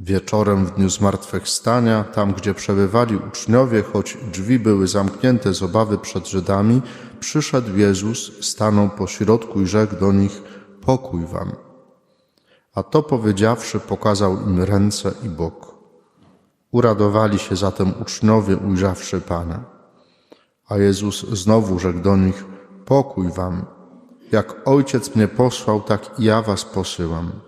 Wieczorem w dniu zmartwychwstania, tam gdzie przebywali uczniowie, choć drzwi były zamknięte z obawy przed Żydami, przyszedł Jezus, stanął po środku i rzekł do nich: Pokój wam. A to powiedziawszy, pokazał im ręce i bok. Uradowali się zatem uczniowie, ujrzawszy Pana. A Jezus znowu rzekł do nich: Pokój wam. Jak Ojciec mnie posłał, tak i ja was posyłam.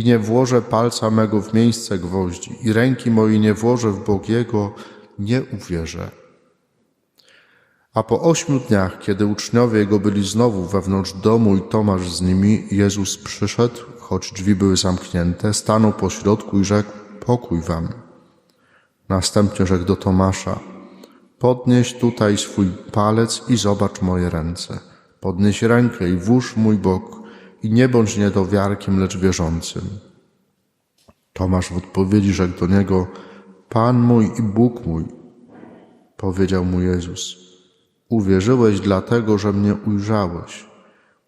i nie włożę palca mego w miejsce gwoździ i ręki mojej nie włożę w bok jego, nie uwierzę. A po ośmiu dniach, kiedy uczniowie jego byli znowu wewnątrz domu i Tomasz z nimi, Jezus przyszedł, choć drzwi były zamknięte, stanął po środku i rzekł: Pokój wam. Następnie rzekł do Tomasza: Podnieś tutaj swój palec i zobacz moje ręce. Podnieś rękę i włóż mój bok i nie bądź niedowiarkiem, lecz wierzącym. Tomasz w odpowiedzi rzekł do niego: Pan mój i Bóg mój. Powiedział mu Jezus: Uwierzyłeś dlatego, że mnie ujrzałeś.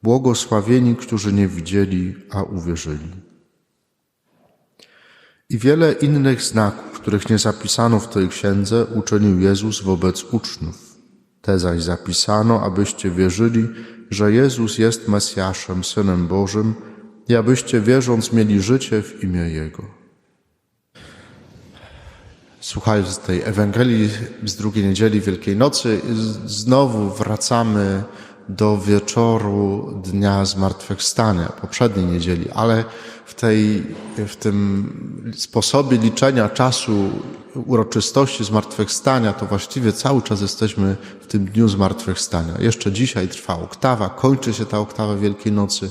Błogosławieni, którzy nie widzieli, a uwierzyli. I wiele innych znaków, których nie zapisano w tej księdze, uczynił Jezus wobec uczniów. Te zaś zapisano, abyście wierzyli, że Jezus jest Mesjaszem, Synem Bożym, i abyście wierząc mieli życie w imię Jego. Słuchając tej Ewangelii z drugiej niedzieli Wielkiej Nocy, znowu wracamy do wieczoru Dnia Zmartwychwstania, poprzedniej niedzieli, ale w, tej, w tym sposobie liczenia czasu uroczystości Zmartwychwstania, to właściwie cały czas jesteśmy w tym Dniu Zmartwychwstania. Jeszcze dzisiaj trwa oktawa, kończy się ta oktawa Wielkiej Nocy,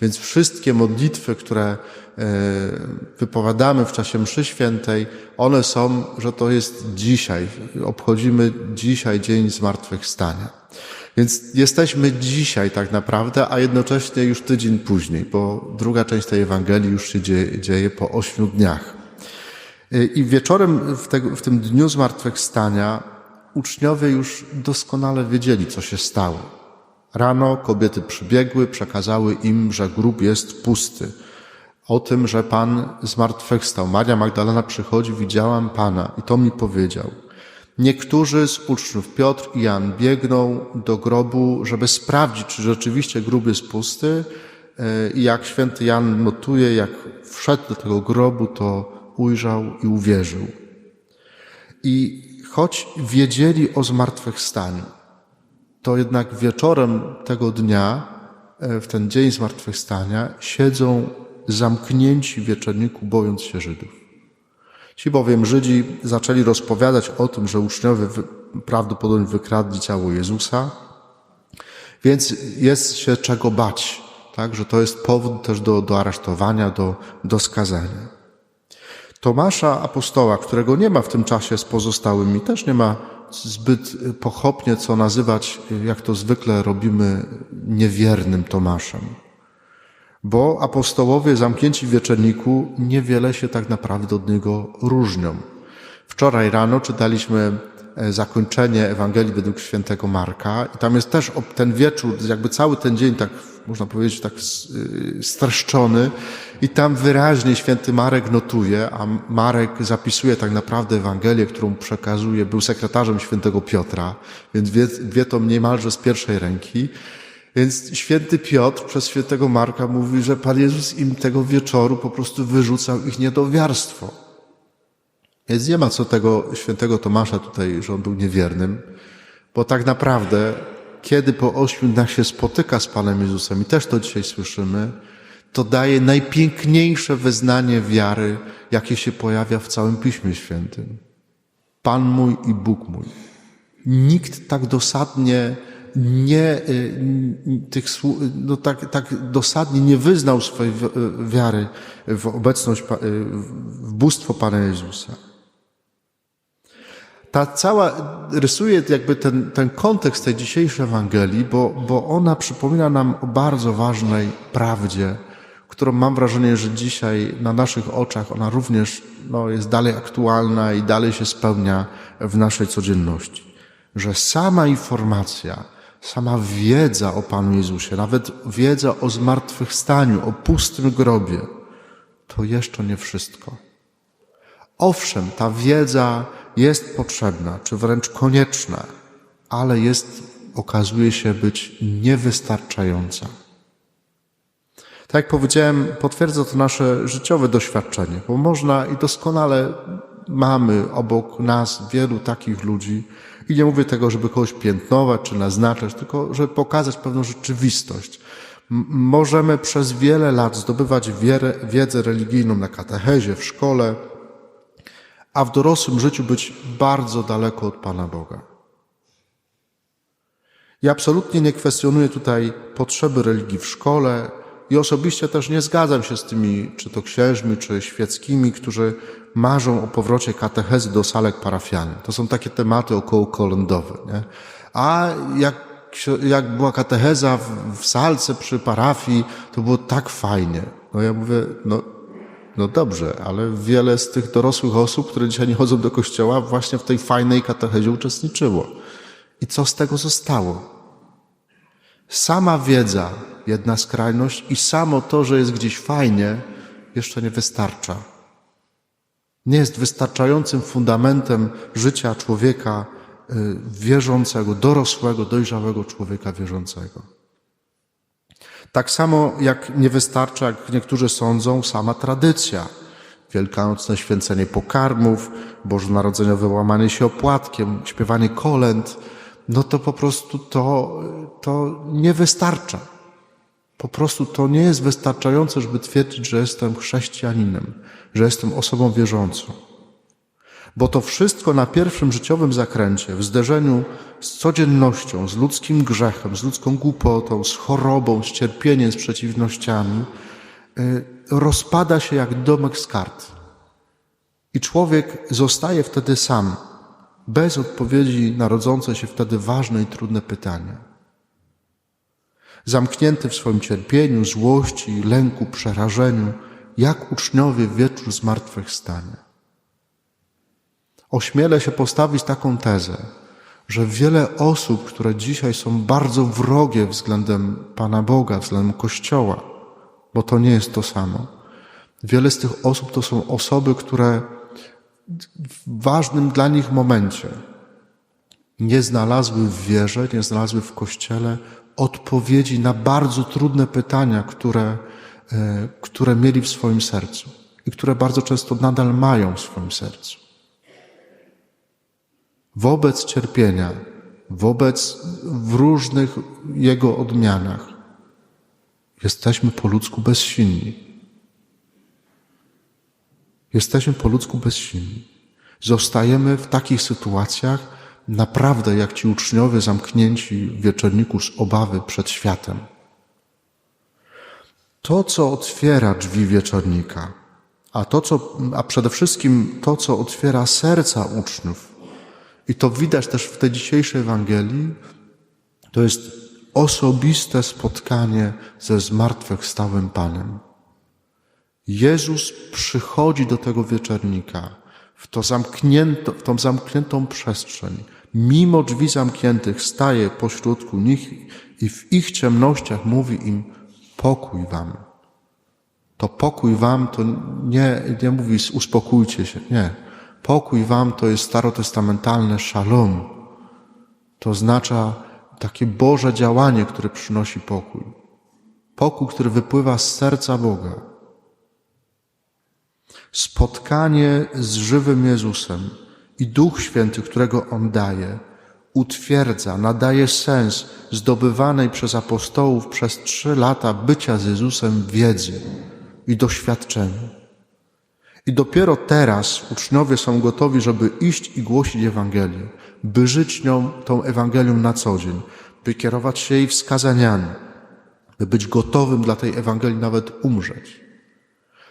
więc wszystkie modlitwy, które e, wypowiadamy w czasie mszy świętej, one są, że to jest dzisiaj. Obchodzimy dzisiaj Dzień Zmartwychwstania. Więc jesteśmy dzisiaj tak naprawdę, a jednocześnie już tydzień później, bo druga część tej Ewangelii już się dzieje, dzieje po ośmiu dniach. I wieczorem w, tego, w tym dniu zmartwychwstania uczniowie już doskonale wiedzieli, co się stało. Rano kobiety przybiegły, przekazały im, że grób jest pusty. O tym, że Pan zmartwychwstał. Maria Magdalena przychodzi, widziałam Pana i to mi powiedział. Niektórzy z uczniów, Piotr i Jan, biegną do grobu, żeby sprawdzić, czy rzeczywiście grób jest pusty. I jak święty Jan notuje, jak wszedł do tego grobu, to ujrzał i uwierzył. I choć wiedzieli o zmartwychwstaniu, to jednak wieczorem tego dnia, w ten dzień zmartwychwstania, siedzą zamknięci w wieczorniku, bojąc się Żydów. Ci bowiem Żydzi zaczęli rozpowiadać o tym, że uczniowie prawdopodobnie wykradli ciało Jezusa, więc jest się czego bać, tak? że to jest powód też do, do aresztowania, do, do skazania. Tomasza apostoła, którego nie ma w tym czasie z pozostałymi, też nie ma zbyt pochopnie co nazywać, jak to zwykle robimy, niewiernym Tomaszem. Bo apostołowie zamknięci w wieczorniku niewiele się tak naprawdę od niego różnią. Wczoraj rano czytaliśmy zakończenie Ewangelii według świętego Marka i tam jest też ten wieczór, jakby cały ten dzień tak, można powiedzieć, tak streszczony i tam wyraźnie święty Marek notuje, a Marek zapisuje tak naprawdę Ewangelię, którą przekazuje, był sekretarzem świętego Piotra, więc wie, wie to niemalże z pierwszej ręki. Więc święty Piotr przez świętego Marka mówi, że Pan Jezus im tego wieczoru po prostu wyrzucał ich niedowiarstwo. Więc nie ma co tego świętego Tomasza tutaj, że on był niewiernym, bo tak naprawdę, kiedy po ośmiu dniach się spotyka z Panem Jezusem, i też to dzisiaj słyszymy, to daje najpiękniejsze wyznanie wiary, jakie się pojawia w całym Piśmie Świętym. Pan mój i Bóg mój. Nikt tak dosadnie nie, y, tych, no tak, tak dosadnie nie wyznał swojej y, wiary w obecność, y, w bóstwo Pana Jezusa. Ta cała, rysuje jakby ten, ten kontekst tej dzisiejszej Ewangelii, bo, bo ona przypomina nam o bardzo ważnej prawdzie, którą mam wrażenie, że dzisiaj na naszych oczach ona również no, jest dalej aktualna i dalej się spełnia w naszej codzienności. Że sama informacja, sama wiedza o Panu Jezusie, nawet wiedza o zmartwychwstaniu, o pustym grobie, to jeszcze nie wszystko. Owszem, ta wiedza jest potrzebna, czy wręcz konieczna, ale jest, okazuje się być niewystarczająca. Tak jak powiedziałem, potwierdza to nasze życiowe doświadczenie, bo można i doskonale mamy obok nas wielu takich ludzi, i nie mówię tego, żeby kogoś piętnować czy naznaczać, tylko żeby pokazać pewną rzeczywistość. Możemy przez wiele lat zdobywać wiedzę religijną na katechezie, w szkole, a w dorosłym życiu być bardzo daleko od Pana Boga. Ja absolutnie nie kwestionuję tutaj potrzeby religii w szkole i osobiście też nie zgadzam się z tymi, czy to księżmi, czy świeckimi, którzy marzą o powrocie katechezy do salek parafialnych. To są takie tematy okołokolędowe. Nie? A jak, jak była katecheza w, w salce przy parafii, to było tak fajnie. No ja mówię, no no dobrze, ale wiele z tych dorosłych osób, które dzisiaj nie chodzą do kościoła, właśnie w tej fajnej katechezie uczestniczyło. I co z tego zostało? Sama wiedza, jedna skrajność, i samo to, że jest gdzieś fajnie, jeszcze nie wystarcza. Nie jest wystarczającym fundamentem życia człowieka y, wierzącego, dorosłego, dojrzałego człowieka wierzącego. Tak samo jak nie wystarcza, jak niektórzy sądzą, sama tradycja. Wielkanocne święcenie pokarmów, bożonarodzeniowe łamanie się opłatkiem, śpiewanie kolęd, no to po prostu to, to nie wystarcza. Po prostu to nie jest wystarczające, żeby twierdzić, że jestem chrześcijaninem, że jestem osobą wierzącą. Bo to wszystko na pierwszym życiowym zakręcie, w zderzeniu z codziennością, z ludzkim grzechem, z ludzką głupotą, z chorobą, z cierpieniem, z przeciwnościami, y, rozpada się jak domek z kart. I człowiek zostaje wtedy sam, bez odpowiedzi na rodzące się wtedy ważne i trudne pytania. Zamknięty w swoim cierpieniu, złości, lęku, przerażeniu, jak uczniowie w wieczór zmartwychwstania. Ośmielę się postawić taką tezę, że wiele osób, które dzisiaj są bardzo wrogie względem Pana Boga, względem Kościoła, bo to nie jest to samo. Wiele z tych osób to są osoby, które w ważnym dla nich momencie nie znalazły w wierze, nie znalazły w Kościele odpowiedzi na bardzo trudne pytania, które, e, które mieli w swoim sercu i które bardzo często nadal mają w swoim sercu wobec cierpienia, wobec w różnych jego odmianach, jesteśmy po ludzku bezsilni. Jesteśmy po ludzku bezsilni. Zostajemy w takich sytuacjach naprawdę jak ci uczniowie zamknięci w wieczorniku z obawy przed światem. To, co otwiera drzwi wieczornika, a, to, co, a przede wszystkim to, co otwiera serca uczniów, i to widać też w tej dzisiejszej Ewangelii, to jest osobiste spotkanie ze zmartwychwstałym Panem. Jezus przychodzi do tego wieczornika w, to zamknięto, w tą zamkniętą przestrzeń. Mimo drzwi zamkniętych staje pośrodku nich i w ich ciemnościach mówi im pokój wam. To pokój wam to nie, nie mówi uspokójcie się, nie. Pokój wam to jest starotestamentalne shalom. To oznacza takie Boże działanie, które przynosi pokój. Pokój, który wypływa z serca Boga. Spotkanie z żywym Jezusem i Duch Święty, którego On daje, utwierdza, nadaje sens zdobywanej przez apostołów przez trzy lata bycia z Jezusem wiedzy i doświadczeniu. I dopiero teraz uczniowie są gotowi, żeby iść i głosić Ewangelię, by żyć nią, tą Ewangelią na co dzień, by kierować się jej wskazaniami, by być gotowym dla tej Ewangelii nawet umrzeć.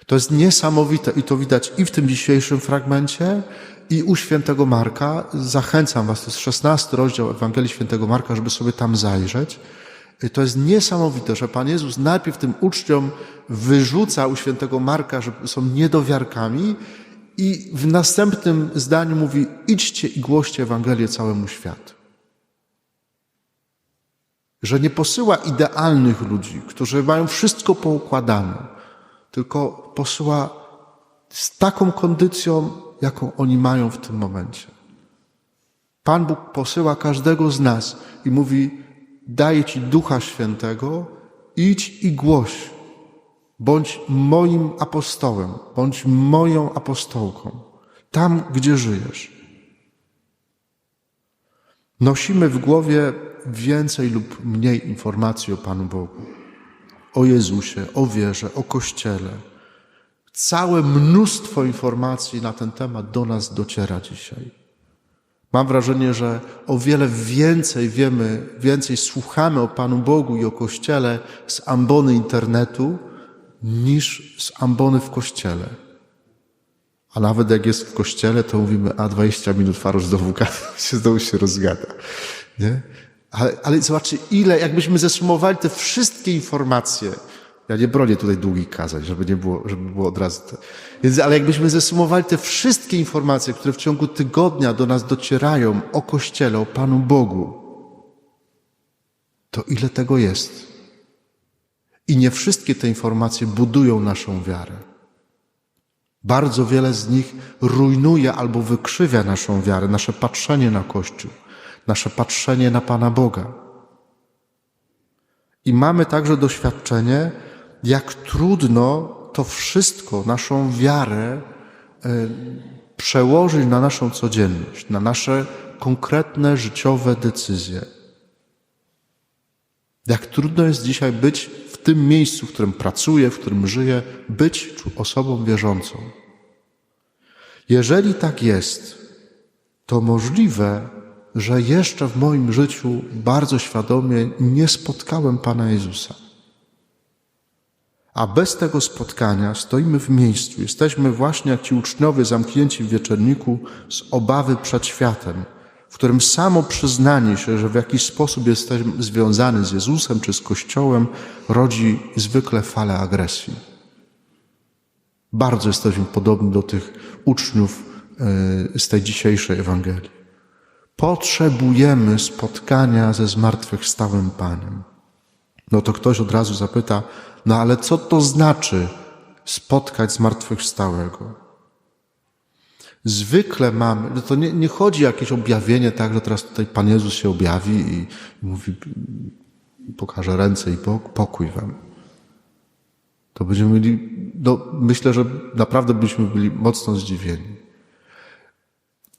To jest niesamowite i to widać i w tym dzisiejszym fragmencie, i u świętego Marka. Zachęcam Was, to jest 16 rozdział Ewangelii świętego Marka, żeby sobie tam zajrzeć. To jest niesamowite, że Pan Jezus najpierw tym uczniom wyrzuca u świętego Marka, że są niedowiarkami i w następnym zdaniu mówi idźcie i głoście Ewangelię całemu światu. Że nie posyła idealnych ludzi, którzy mają wszystko poukładane, tylko posyła z taką kondycją, jaką oni mają w tym momencie. Pan Bóg posyła każdego z nas i mówi: Daję Ci Ducha Świętego, idź i głoś. Bądź moim apostołem, bądź moją apostołką, tam gdzie żyjesz. Nosimy w głowie więcej lub mniej informacji o Panu Bogu, o Jezusie, o wierze, o Kościele. Całe mnóstwo informacji na ten temat do nas dociera dzisiaj. Mam wrażenie, że o wiele więcej wiemy, więcej słuchamy o Panu Bogu i o Kościele z ambony internetu niż z ambony w Kościele. A nawet jak jest w Kościele, to mówimy, a 20 minut znowu, gada, się znowu się rozgada. Nie? Ale, ale zobaczcie, ile, jakbyśmy zesumowali te wszystkie informacje, ja nie bronię tutaj długich kazań, żeby nie było, żeby było od razu. Więc, ale jakbyśmy zesumowali te wszystkie informacje, które w ciągu tygodnia do nas docierają o Kościele, o Panu Bogu, to ile tego jest? I nie wszystkie te informacje budują naszą wiarę. Bardzo wiele z nich rujnuje albo wykrzywia naszą wiarę, nasze patrzenie na Kościół, nasze patrzenie na Pana Boga. I mamy także doświadczenie, jak trudno to wszystko, naszą wiarę, e, przełożyć na naszą codzienność, na nasze konkretne życiowe decyzje. Jak trudno jest dzisiaj być w tym miejscu, w którym pracuję, w którym żyję, być osobą wierzącą. Jeżeli tak jest, to możliwe, że jeszcze w moim życiu bardzo świadomie nie spotkałem Pana Jezusa. A bez tego spotkania stoimy w miejscu. Jesteśmy właśnie jak ci uczniowie zamknięci w wieczorniku z obawy przed światem, w którym samo przyznanie się, że w jakiś sposób jesteśmy związany z Jezusem czy z Kościołem, rodzi zwykle falę agresji. Bardzo jesteśmy podobni do tych uczniów e, z tej dzisiejszej Ewangelii. Potrzebujemy spotkania ze zmartwychwstałym Panem. No to ktoś od razu zapyta, no ale co to znaczy spotkać zmartwychwstałego? Zwykle mamy, no to nie, nie chodzi o jakieś objawienie, tak, że teraz tutaj Pan Jezus się objawi i, i mówi, pokaże ręce i pokój wam. To będziemy mieli, no myślę, że naprawdę byśmy byli mocno zdziwieni.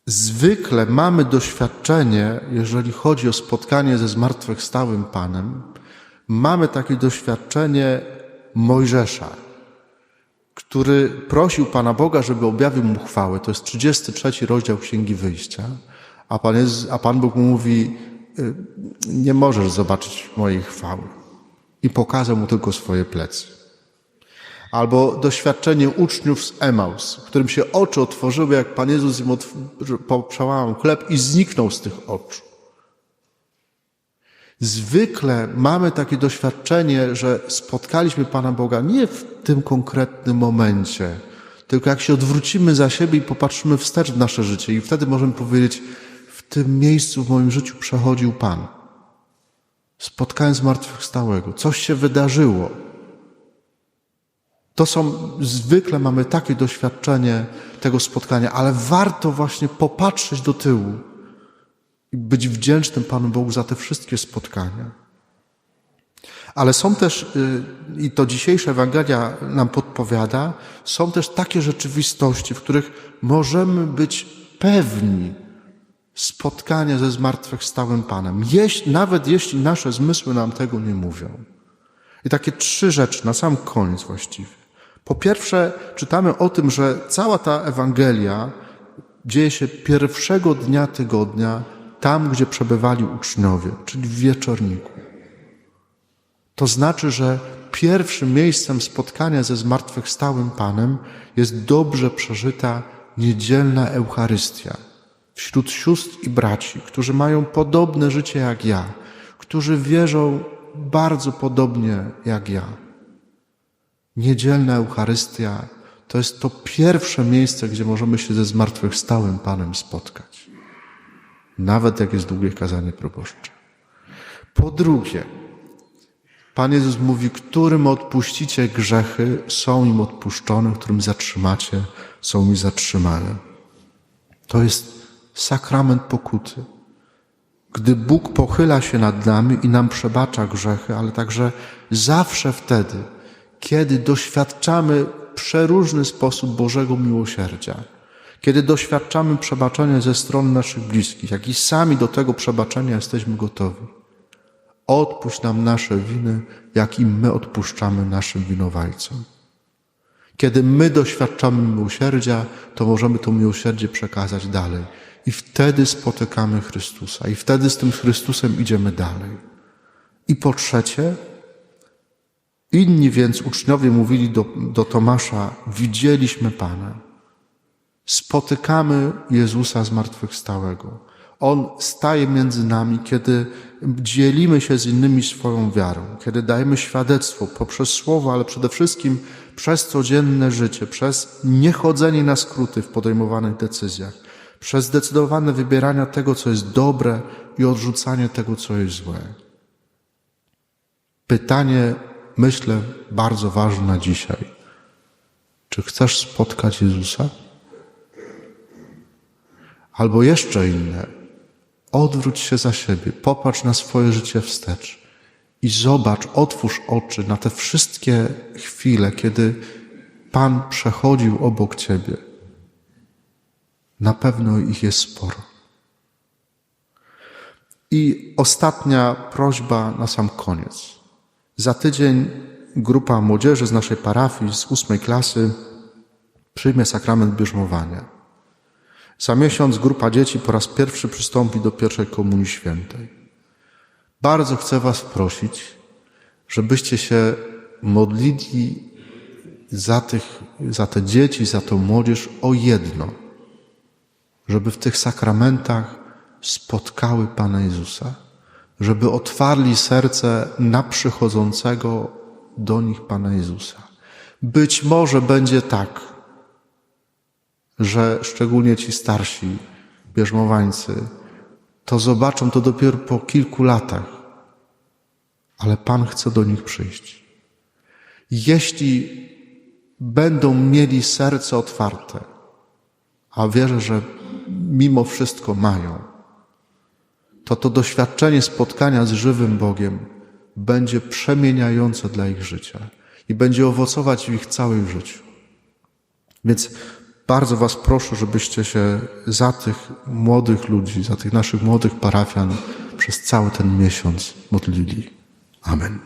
Zwykle mamy doświadczenie, jeżeli chodzi o spotkanie ze zmartwychwstałym Panem, mamy takie doświadczenie Mojżesza, który prosił Pana Boga, żeby objawił mu chwałę. To jest 33 rozdział Księgi Wyjścia. A Pan, jest, a Pan Bóg mu mówi, y, nie możesz zobaczyć mojej chwały. I pokazał mu tylko swoje plecy. Albo doświadczenie uczniów z Emaus, którym się oczy otworzyły, jak Pan Jezus im przełamał chleb i zniknął z tych oczu. Zwykle mamy takie doświadczenie, że spotkaliśmy Pana Boga nie w tym konkretnym momencie, tylko jak się odwrócimy za siebie i popatrzymy wstecz w nasze życie i wtedy możemy powiedzieć, w tym miejscu w moim życiu przechodził Pan. Spotkałem zmartwychwstałego. Coś się wydarzyło. To są, zwykle mamy takie doświadczenie tego spotkania, ale warto właśnie popatrzeć do tyłu i być wdzięcznym Panu Bogu za te wszystkie spotkania. Ale są też, y, i to dzisiejsza Ewangelia nam podpowiada, są też takie rzeczywistości, w których możemy być pewni spotkania ze zmartwychwstałym Panem, jeśli, nawet jeśli nasze zmysły nam tego nie mówią. I takie trzy rzeczy na sam koniec właściwie. Po pierwsze, czytamy o tym, że cała ta Ewangelia dzieje się pierwszego dnia tygodnia tam, gdzie przebywali uczniowie, czyli w wieczorniku. To znaczy, że pierwszym miejscem spotkania ze zmartwychwstałym Panem jest dobrze przeżyta niedzielna Eucharystia wśród sióstr i braci, którzy mają podobne życie jak ja, którzy wierzą bardzo podobnie jak ja. Niedzielna Eucharystia to jest to pierwsze miejsce, gdzie możemy się ze zmartwychwstałym Panem spotkać. Nawet jak jest długie kazanie proboszcze. Po drugie, Pan Jezus mówi, którym odpuścicie grzechy, są im odpuszczone, którym zatrzymacie, są mi zatrzymane. To jest sakrament pokuty. Gdy Bóg pochyla się nad nami i nam przebacza grzechy, ale także zawsze wtedy, kiedy doświadczamy przeróżny sposób Bożego miłosierdzia, kiedy doświadczamy przebaczenia ze strony naszych bliskich, jak i sami do tego przebaczenia jesteśmy gotowi. Odpuść nam nasze winy, jak i my odpuszczamy naszym winowajcom. Kiedy my doświadczamy miłosierdzia, to możemy to miłosierdzie przekazać dalej. I wtedy spotykamy Chrystusa, i wtedy z tym Chrystusem idziemy dalej. I po trzecie, inni więc uczniowie mówili do, do Tomasza: Widzieliśmy Pana. Spotykamy Jezusa zmartwychwstałego. On staje między nami, kiedy dzielimy się z innymi swoją wiarą, kiedy dajemy świadectwo poprzez słowo, ale przede wszystkim przez codzienne życie, przez niechodzenie na skróty w podejmowanych decyzjach, przez zdecydowane wybieranie tego, co jest dobre i odrzucanie tego, co jest złe. Pytanie, myślę, bardzo ważne na dzisiaj. Czy chcesz spotkać Jezusa? Albo jeszcze inne. Odwróć się za siebie, popatrz na swoje życie wstecz i zobacz, otwórz oczy na te wszystkie chwile, kiedy Pan przechodził obok ciebie. Na pewno ich jest sporo. I ostatnia prośba na sam koniec. Za tydzień grupa młodzieży z naszej parafii, z ósmej klasy, przyjmie sakrament bierzmowania. Za miesiąc grupa dzieci po raz pierwszy przystąpi do pierwszej komunii świętej. Bardzo chcę Was prosić, żebyście się modlili za, tych, za te dzieci, za tą młodzież o jedno, żeby w tych sakramentach spotkały Pana Jezusa, żeby otwarli serce na przychodzącego do nich Pana Jezusa. Być może będzie tak, że szczególnie ci starsi bierzmowańcy to zobaczą to dopiero po kilku latach, ale Pan chce do nich przyjść. Jeśli będą mieli serce otwarte, a wierzę, że mimo wszystko mają, to to doświadczenie spotkania z żywym Bogiem będzie przemieniające dla ich życia i będzie owocować w ich całym życiu. Więc bardzo Was proszę, żebyście się za tych młodych ludzi, za tych naszych młodych parafian przez cały ten miesiąc modlili. Amen.